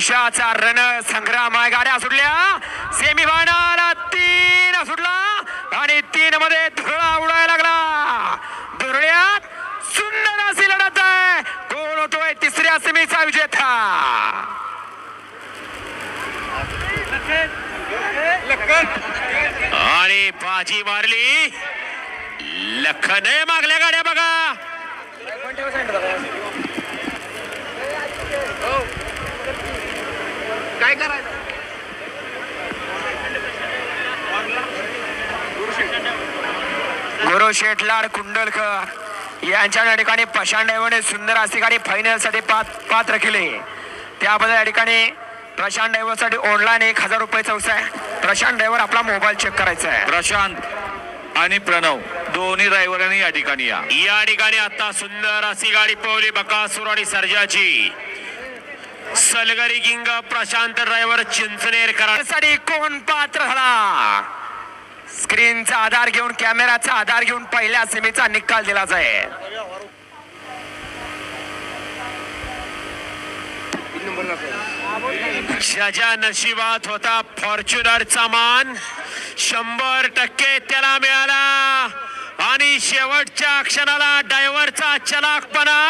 पुरुषाचा रण संग्राम आहे. गाड्या सुटल्या. सेमी फायनल तीन सुटला. आणि तीन मध्ये धुळा उडायला लागला. धुरळ्यात सुंदर अशी लढत आहे. कोण होतोय तिसऱ्या सेमीचा विजेता. आणि बाजी मारली. लखन मागल्या गाड्या बघा. काय करायचं? गुरु शेटलाड कुंडलकर यांच्या या ठिकाणी प्रशांत ड्रायव्हरने सुंदर अशी गाडी फायनलसाठी पात पात्र केले. त्याबद्दल या ठिकाणी प्रशांत ड्रायव्हरसाठी ऑनलाईन एक हजार रुपये उसा आहे. प्रशांत ड्रायव्हर आपला मोबाईल चेक करायचा आहे. प्रशांत आणि प्रणव दोन्ही ड्रायव्हरांनी या ठिकाणी या. या ठिकाणी आता सुंदर अशी गाडी पवली बकासूर आणि सर्जाची. सलगरी किंग प्रशांत ड्रायव्हर चिंचनेरसाठी कोण पात्र झाला स्क्रीनचा आधार घेऊन कॅमेराचा आधार घेऊन पहिल्या सेमीचा निकाल दिला जाईल. ज्याच्या नशिबात होता फॉर्च्युनरचा मान शंभर टक्के त्याला मिळाला. आणि शेवटच्या क्षणाला ड्रायव्हरचा चलाकपणा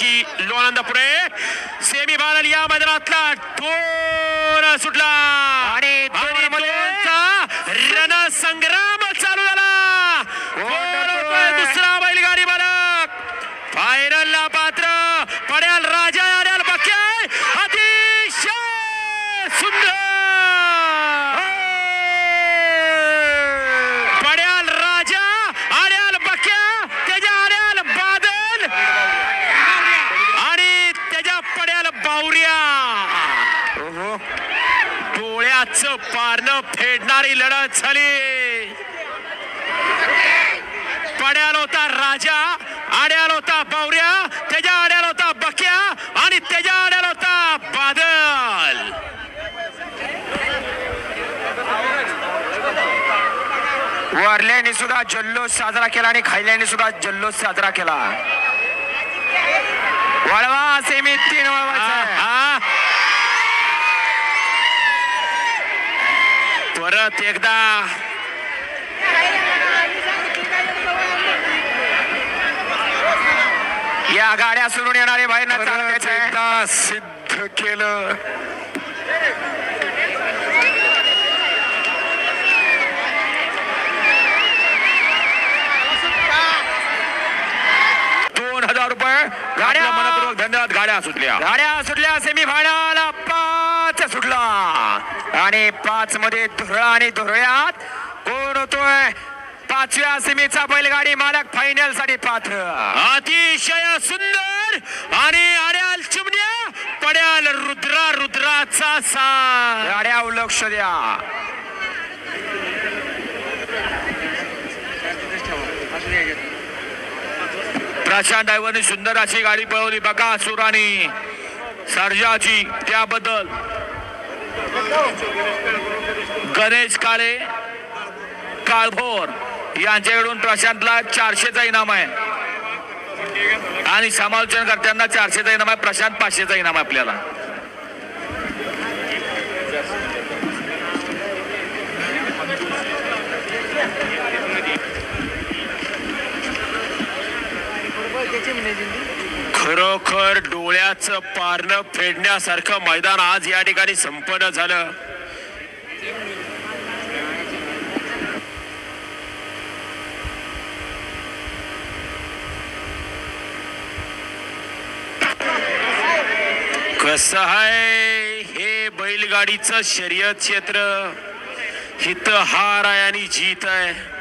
वडकी लोणंद पुढे. सेमी फायनल या मैदानातला दोन सुटला. आणि दोनचा रणसंग्राम चालू झाला कोण होतोय दुसरा बैलगाडी मालक फायनलला पात्र पड्याल राजा आल्याल बक्या अतिशय सुंदर पड्याल राजा आल्याल बक्या त्याच्या आल्याल बादल आणि त्याच्या पड्याल बावऱ्या डोळ्याचं पारणं फेडणारी लढत झाली. पड्याल होता राजा आड्याल होता बावऱ्या त्याच्या आड्याल होता बक्या आणि त्याच्या आड्याल होता बादल. वारल्याने सुद्धा जल्लोष साजरा केला आणि खायल्याने सुद्धा जल्लोष साजरा केला. वळवा सेमी तीन वळवा परत एकदा. या गाड्या सुरून येणारे बाहेर सिद्ध केलं. दोन हजार रुपये. गाड्या. आपल्या मनपूर्वक धन्यवाद. गाड्या सुटल्या. गाड्या सुटल्या. सेमी फायनल पाच सुटला. आणि पाच मध्ये धुरळा आणि धुरळ्यात कोण होतोय पाचव्या सिमीचा बैलगाडी मालक फायनलसाठी पात्र. अतिशय सुंदर आणि अड्याल चिमण्या पड्याल रुद्रा रुद्राचा सा लक्ष द्या. प्रशांत ड्रायव्हरने सुंदर अशी गाडी पळवली. बघा सुरानी सर्जाची त्याबद्दल. गणेश काळे काळभोर यांच्याकडून प्रशांतला चारशेचा इनाम आहे. आणि समालोचन करताना चारशेचा इनाम आहे प्रशांत पाचशेचा इनाम आहे आपल्याला. खरोखर डोळ्याचं पारणं फेडण्यासारखं मैदान आज या ठिकाणी संपन्न झालं. कसं आहे हे बैलगाडीचं शर्यत क्षेत्र? हित हार आहे आणि जीत आहे.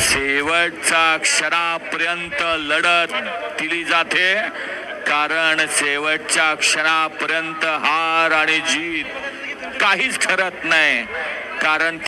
शेवटचा क्षणापर्यंत लढत दिली जाते. कारण शेवटच्या क्षणापर्यंत हार आणि जीत काहीच ठरत नाही. कारण